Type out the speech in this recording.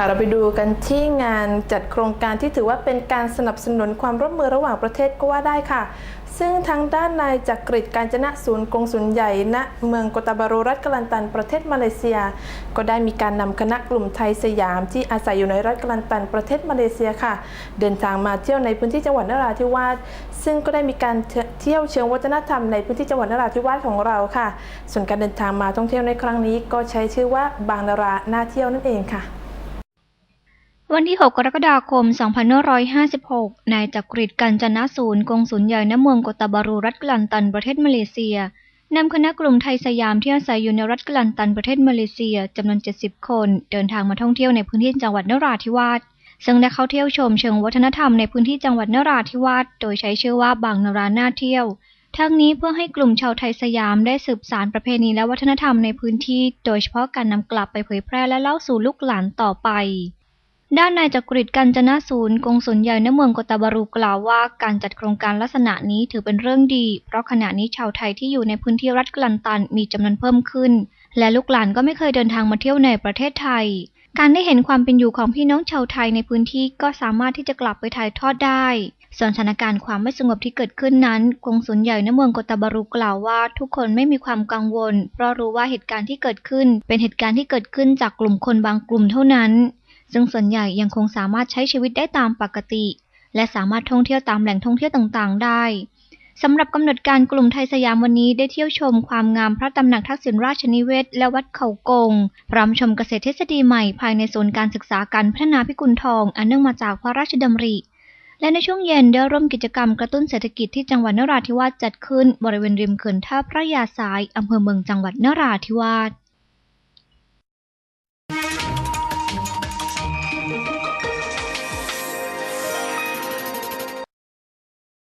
ค่ะเราไปดูกันที่งานจัดโครงการที่ถือว่าเป็นการสนับสนุนความร่วมมือระหว่างประเทศก็ว่าได้ค่ะ ซึ่งทางด้านนายจักริดการจนะศูนย์กงสุลใหญ่ณเมืองกตบารูรัฐกลันตันประเทศมาเลเซีย ก็ได้มีการนำคณะกลุ่มไทยสยามที่อาศัยอยู่ในรัฐกลันตันประเทศมาเลเซียค่ะ เดินทางมาเที่ยวในพื้นที่จังหวัดนราธิวาสซึ่งก็ได้มีการเที่ยวเชิงวัฒนธรรมในพื้นที่จังหวัดนราธิวาสของเราค่ะ ส่วนการเดินทางมาท่องเที่ยวในครั้งนี้ ก็ใช้ชื่อว่าบางนาราน่าเที่ยวนั่นเองค่ะ วันที่ 6 กรกฎาคม 2556 นายจักริดกันจนศูนย์กงสุลใหญ่ณเมืองกตาบารูรัฐกลันตันประเทศมาเลเซียนำคณะกลุ่มไทยสยามที่อาศัยอยู่ในรัฐกลันตันประเทศมาเลเซียจำนวน 70 คน เดินทางมาท่องเที่ยวในพื้นที่จังหวัดนราธิวาสซึ่งได้เข้าเที่ยวชมเชิงวัฒนธรรมในพื้นที่จังหวัดนราธิวาสโดยใช้ชื่อว่าบางนราหน่าเที่ยว ทั้งนี้เพื่อให้กลุ่มชาวไทยสยามได้สืบสานประเพณีและวัฒนธรรมในพื้นที่ โดยเฉพาะการนำกลับไปเผยแพร่และเล่าสู่ลูกหลานต่อไป ด้านนายจักริดกันจนะศูนย์กงสุลใหญ่ณเมืองกตาบารูกล่าวว่าการจัดโครงการลักษณะนี้ถือเป็นเรื่องดี เพราะขณะนี้ชาวไทยที่อยู่ในพื้นที่รัฐกลันตันมีจำนวนเพิ่มขึ้น และลูกหลานก็ไม่เคยเดินทางมาเที่ยวในประเทศไทย การได้เห็นความเป็นอยู่ของพี่น้องชาวไทยในพื้นที่ก็สามารถที่จะกลับไปถ่ายทอดได้ ส่วนสถานการณ์ความไม่สงบที่เกิดขึ้นนั้นกงสุลใหญ่ณเมืองกตาบารูกล่าวว่าทุกคนไม่มีความกังวล เพราะรู้ว่าเหตุการณ์ที่เกิดขึ้น เป็นเหตุการณ์ที่เกิดขึ้นจากกลุ่มคนบางกลุ่มเท่านั้น ซึ่งส่วนใหญ่ยังคงสามารถใช้ชีวิตได้ตามปกติ และสามารถท่องเที่ยวตามแหล่งท่องเที่ยวต่างๆ ได้สำหรับกำหนดการกลุ่มไทยสยามวันนี้ได้เที่ยวชมความงามพระตำหนักทักษิณราชนิเวศและวัดเขากง พร้อมชมเกษตรทฤษฎีใหม่ภายในศูนย์การศึกษาการพัฒนาพิกุลทองอันเนื่องมาจากพระราชดำริ และในช่วงเย็นได้ร่วมกิจกรรมกระตุ้นเศรษฐกิจที่จังหวัดนราธิวาสจัดขึ้น บริเวณริมเขื่อนท่าพระยาสายอำเภอเมืองจังหวัดนราธิวาส